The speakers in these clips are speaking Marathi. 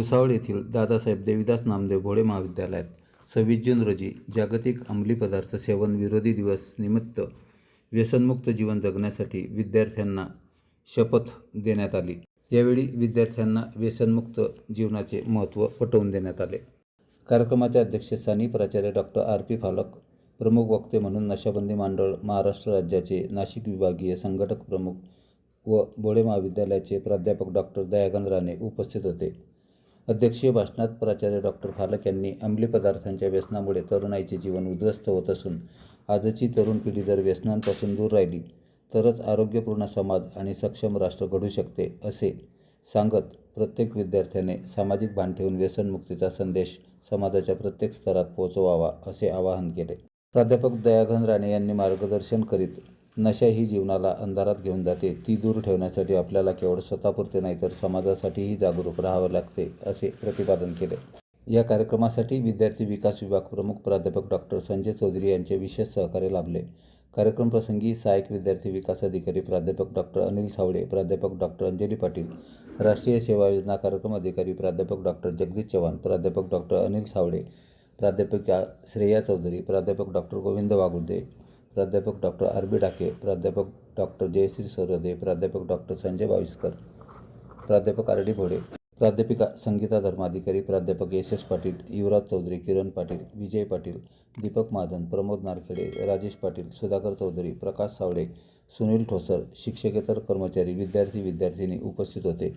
भुसावळ येथील दादासाहेब देवीदास नामदेव भोळे महाविद्यालयात सव्वीस जून रोजी जागतिक अंमली पदार्थ सेवन विरोधी दिवस निमित्त व्यसनमुक्त जीवन जगण्यासाठी विद्यार्थ्यांना शपथ देण्यात आली. यावेळी विद्यार्थ्यांना व्यसनमुक्त जीवनाचे महत्त्व पटवून देण्यात आले. कार्यक्रमाच्या अध्यक्षस्थानी प्राचार्य डॉक्टर आर पी फालक प्रमुख वक्ते म्हणून नशाबंदी मंडळ महाराष्ट्र राज्याचे नाशिक विभागीय संघटक प्रमुख व भोळे महाविद्यालयाचे प्राध्यापक डॉक्टर दयागंद राणे उपस्थित होते. अध्यक्षीय भाषणात प्राचार्य डॉक्टर फालक यांनी अंमली पदार्थांच्या व्यसनामुळे तरुणाईचे जीवन उद्ध्वस्त होत असून आजची तरुण पिढी जर व्यसनांपासून दूर राहिली तरच आरोग्यपूर्ण समाज आणि सक्षम राष्ट्र घडू शकते असे सांगत प्रत्येक विद्यार्थ्याने सामाजिक भान ठेवून व्यसनमुक्तीचा संदेश समाजाच्या प्रत्येक स्तरात पोहोचवावा असे आवाहन केले. प्राध्यापक दयाघन राणे यांनी मार्गदर्शन करीत नशा ही जीवनाला अंधारात घेऊन जाते. ती दूर ठेवण्यासाठी आपल्याला केवळ स्वतःपुरते नाही तर समाजासाठीही जागरूक राहावं लागते असे प्रतिपादन केले. या कार्यक्रमासाठी विद्यार्थी विकास विभाग प्रमुख प्राध्यापक डॉक्टर संजय चौधरी यांचे विशेष सहकार्य लाभले. कार्यक्रम प्रसंगी सहाय्यक विद्यार्थी विकास अधिकारी प्राध्यापक डॉक्टर अनिल सावळे प्राध्यापक डॉक्टर अंजली पाटील राष्ट्रीय सेवा योजना कार्यक्रम अधिकारी प्राध्यापक डॉक्टर जगदीश चव्हाण प्राध्यापक डॉक्टर अनिल सावळे प्राध्यापिका श्रेया चौधरी प्राध्यापक डॉक्टर गोविंद वागुर्दे प्राध्यापक डॉक्टर आर. बी. डाके प्राध्यापक डॉक्टर जयश्री सरोदे प्राध्यापक डॉक्टर संजय बाविस्कर प्राध्यापक आर डी भोडे प्राध्यापिका संगीता धर्माधिकारी प्राध्यापक एस एस पाटील युवराज चौधरी किरण पाटील विजय पाटील दीपक महाजन प्रमोद नारखेडे राजेश पाटील सुधाकर चौधरी प्रकाश सावळे सुनील ठोसर शिक्षकेतर कर्मचारी विद्यार्थी विद्यार्थिनी उपस्थित होते.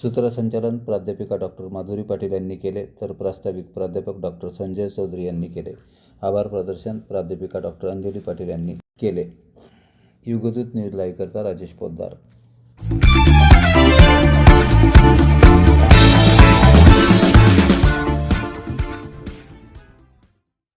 सूत्रसंचालन प्राध्यापिका डॉक्टर माधुरी पाटील यांनी केले तर प्रास्ताविक प्राध्यापक डॉक्टर संजय चौधरी यांनी केले. आभार प्रदर्शन प्राध्यापिका डॉक्टर अंजली पाटील यांनी केले. युगदूत न्यूज लाईव्हकरता राजेश पोद्दार